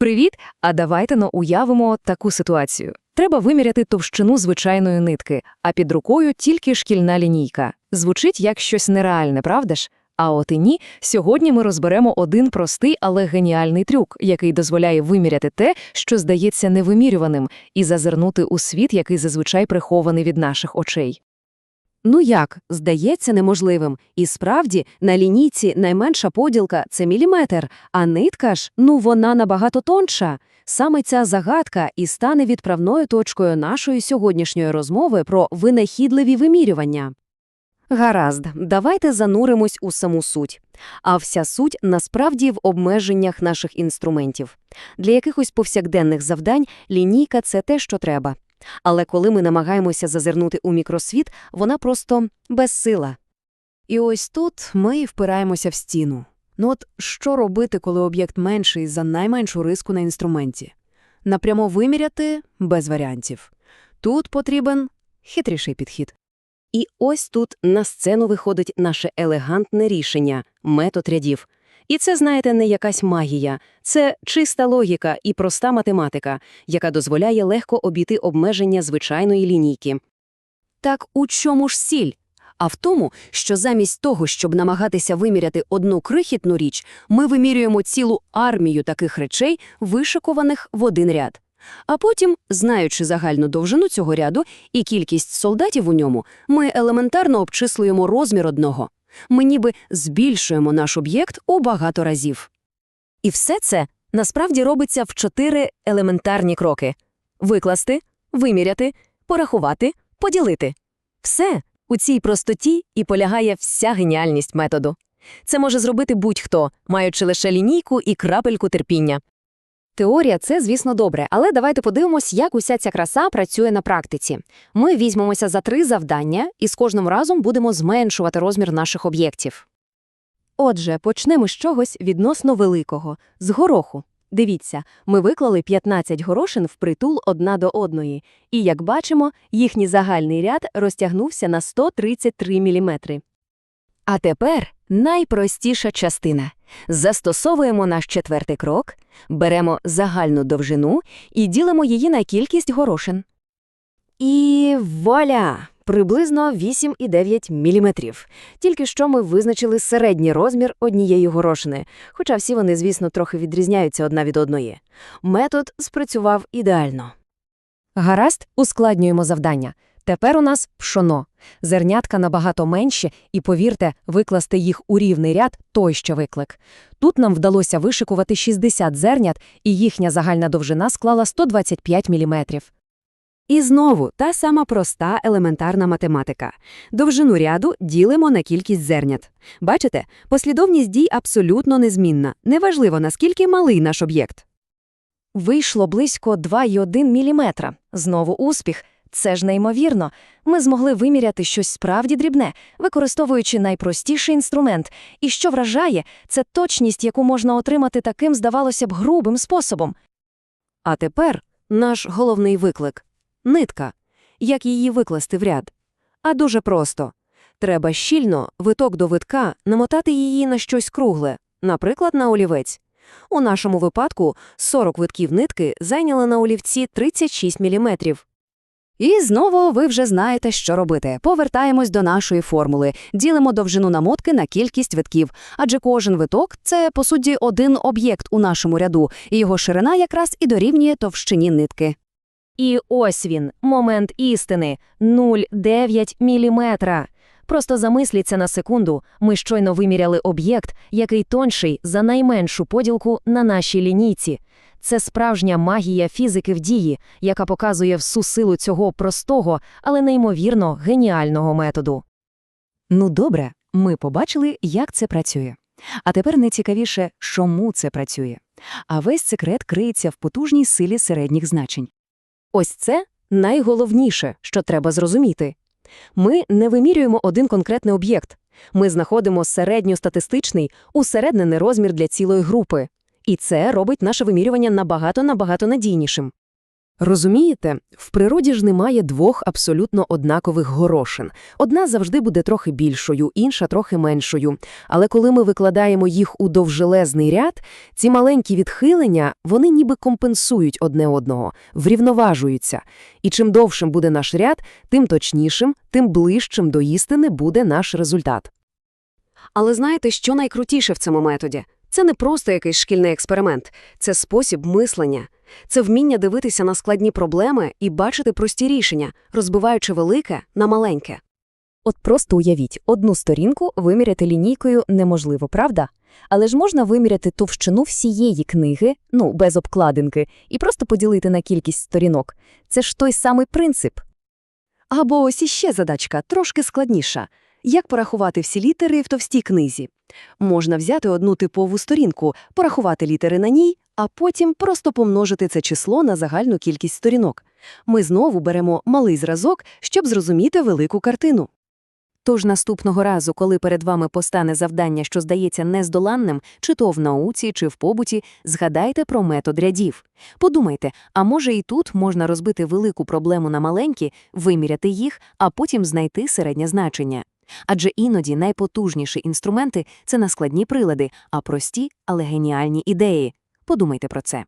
Привіт! А давайте но уявимо таку ситуацію. Треба виміряти товщину звичайної нитки, а під рукою тільки шкільна лінійка. Звучить як щось нереальне, правда ж? А от і ні, сьогодні ми розберемо один простий, але геніальний трюк, який дозволяє виміряти те, що здається невимірюваним, і зазирнути у світ, який зазвичай прихований від наших очей. Ну як, здається неможливим. І справді, на лінійці найменша поділка – це міліметр, а нитка ж, ну вона набагато тонша. Саме ця загадка і стане відправною точкою нашої сьогоднішньої розмови про винахідливі вимірювання. Гаразд, давайте зануримось у саму суть. А вся суть насправді в обмеженнях наших інструментів. Для якихось повсякденних завдань лінійка – це те, що треба. Але коли ми намагаємося зазирнути у мікросвіт, вона просто безсила. І ось тут ми впираємося в стіну. Ну от що робити, коли об'єкт менший за найменшу риску на інструменті? Напрямо виміряти – без варіантів. Тут потрібен хитріший підхід. І ось тут на сцену виходить наше елегантне рішення – метод рядів. І це, знаєте, не якась магія. Це чиста логіка і проста математика, яка дозволяє легко обійти обмеження звичайної лінійки. Так у чому ж сіль? А в тому, що замість того, щоб намагатися виміряти одну крихітну річ, ми вимірюємо цілу армію таких речей, вишикованих в один ряд. А потім, знаючи загальну довжину цього ряду і кількість солдатів у ньому, ми елементарно обчислюємо розмір одного. Ми ніби збільшуємо наш об'єкт у багато разів. І все це насправді робиться в чотири елементарні кроки – викласти, виміряти, порахувати, поділити. Все у цій простоті і полягає вся геніальність методу. Це може зробити будь-хто, маючи лише лінійку і крапельку терпіння. Теорія – це, звісно, добре, але давайте подивимось, як уся ця краса працює на практиці. Ми візьмемося за три завдання і з кожним разом будемо зменшувати розмір наших об'єктів. Отже, почнемо з чогось відносно великого – з гороху. Дивіться, ми виклали 15 горошин впритул одна до одної, і, як бачимо, їхній загальний ряд розтягнувся на 133 мм. А тепер найпростіша частина. Застосовуємо наш четвертий крок, беремо загальну довжину і ділимо її на кількість горошин. І вуаля! Приблизно 8,9 мм. Тільки що ми визначили середній розмір однієї горошини, хоча всі вони, звісно, трохи відрізняються одна від одної. Метод спрацював ідеально. Гаразд, ускладнюємо завдання. Тепер у нас пшоно. Зернятка набагато менші, і, повірте, викласти їх у рівний ряд – той ще виклик. Тут нам вдалося вишикувати 60 зернят, і їхня загальна довжина склала 125 мм. І знову та сама проста елементарна математика. Довжину ряду ділимо на кількість зернят. Бачите, послідовність дій абсолютно незмінна. Неважливо, наскільки малий наш об'єкт. Вийшло близько 2,1 мм. Знову успіх. Це ж неймовірно. Ми змогли виміряти щось справді дрібне, використовуючи найпростіший інструмент. І що вражає, це точність, яку можна отримати таким, здавалося б, грубим способом. А тепер наш головний виклик – нитка. Як її викласти в ряд? А дуже просто. Треба щільно, виток до витка, намотати її на щось кругле, наприклад, на олівець. У нашому випадку 40 витків нитки зайняли на олівці 36 мм. І знову ви вже знаєте, що робити. Повертаємось до нашої формули, ділимо довжину намотки на кількість витків, адже кожен виток це, по суті, один об'єкт у нашому ряду, і його ширина якраз і дорівнює товщині нитки. І ось він, момент істини – 0,9 міліметра. Просто замисліться на секунду, ми щойно виміряли об'єкт, який тонший за найменшу поділку на нашій лінійці. Це справжня магія фізики в дії, яка показує всю силу цього простого, але неймовірно геніального методу. Ну добре, ми побачили, як це працює. А тепер найцікавіше, чому це працює. А весь секрет криється в потужній силі середніх значень. Ось це найголовніше, що треба зрозуміти. Ми не вимірюємо один конкретний об'єкт. Ми знаходимо середньостатистичний, усереднений розмір для цілої групи. І це робить наше вимірювання набагато-набагато надійнішим. Розумієте, в природі ж немає двох абсолютно однакових горошин. Одна завжди буде трохи більшою, інша трохи меншою. Але коли ми викладаємо їх у довжелезний ряд, ці маленькі відхилення, вони ніби компенсують одне одного, врівноважуються. І чим довшим буде наш ряд, тим точнішим, тим ближчим до істини буде наш результат. Але знаєте, що найкрутіше в цьому методі? Це не просто якийсь шкільний експеримент, це спосіб мислення. Це вміння дивитися на складні проблеми і бачити прості рішення, розбиваючи велике на маленьке. От просто уявіть, одну сторінку виміряти лінійкою неможливо, правда? Але ж можна виміряти товщину всієї книги, ну, без обкладинки, і просто поділити на кількість сторінок. Це ж той самий принцип. Або ось іще задачка, трошки складніша. Як порахувати всі літери в товстій книзі? Можна взяти одну типову сторінку, порахувати літери на ній, а потім просто помножити це число на загальну кількість сторінок. Ми знову беремо малий зразок, щоб зрозуміти велику картину. Тож наступного разу, коли перед вами постане завдання, що здається нездоланним, чи то в науці, чи в побуті, згадайте про метод рядів. Подумайте, а може і тут можна розбити велику проблему на маленькі, виміряти їх, а потім знайти середнє значення. Адже іноді найпотужніші інструменти – це не складні прилади, а прості, але геніальні ідеї. Подумайте про це.